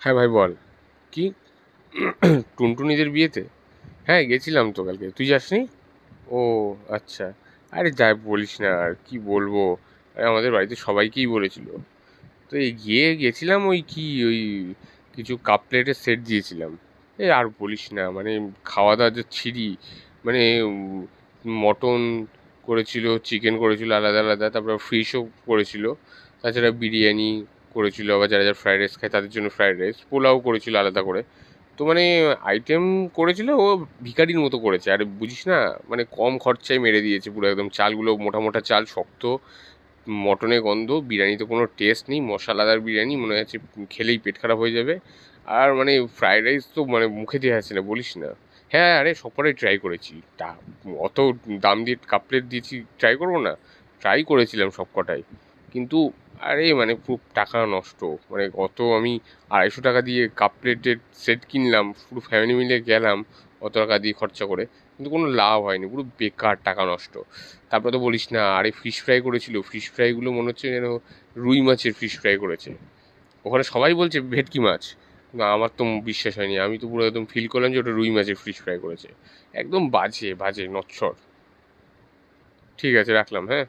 হ্যাঁ ভাই, বল। কি? টুনটুনিদের বিয়েতে? হ্যাঁ গেছিলাম তো কালকে। তুই যাসনি? ও আচ্ছা। আরে যাই বলিস না আর, কি বলব? আমাদের বাড়িতে সবাইকেই বলেছিল। তো এই গিয়ে গেছিলাম ওই কি, ওই কিছু কাপ প্লেটের সেট দিয়েছিলাম। এ আর বলিস না মানে খাওয়া দাওয়া যে ছিরি মানে মটন করেছিল, চিকেন করেছিল, আলাদা আলাদা, তারপর ফিশও করেছিল। তাছাড়া বিরিয়ানি করেছিল, আবার যারা যারা ফ্রায়েড রাইস খায় তাদের জন্য ফ্রায়েড রাইস পোলাও করেছিল আলাদা করে। তো মানে আইটেম করেছিল, ও ভিখারির মতো করেছে। আর বুঝিস না মানে কম খরচায় মেরে দিয়েছে পুরো একদম। চালগুলো মোটা মোটা চাল, শক্ত, মটনে গন্ধ, বিরিয়ানিতে কোনো টেস্ট নেই, মশলাদার বিরিয়ানি, মনে হচ্ছে খেলেই পেট খারাপ হয়ে যাবে। আর মানে ফ্রায়েড রাইস তো মানে মুখে দিয়ে আসছে না, বলিস না। হ্যাঁ আরে সবকটাই ট্রাই করেছি। তা অত দাম দিয়ে কাপ প্লেট দিয়েছি ট্রাই করব না। ট্রাই করেছিলাম সবকটাই। কিন্তু আরে মানে পুরো টাকা নষ্ট। মানে অত আমি আড়াইশো টাকা দিয়ে কাপ প্লেটের সেট কিনলাম, পুরো ফ্যামিলি মিলে গেলাম অত টাকা দিয়ে খরচা করে। কিন্তু কোনো লাভ হয়নি, পুরো বেকার, টাকা নষ্ট। তারপরে তো বলিস না, আরে ফিশ ফ্রাই করেছিল ফিশ ফ্রাইগুলো মনে হচ্ছে যেন রুই মাছের ফিশ ফ্রাই করেছে। ওখানে সবাই বলছে ভেটকি মাছ না আমার তো বিশ্বাস হয়নি। আমি তো পুরো একদম ফিল করলাম যে ওটা রুই মাছের ফিশ ফ্রাই করেছে। একদম বাজে বাজে, নচ্ছর। ঠিক আছে, রাখলাম হ্যাঁ?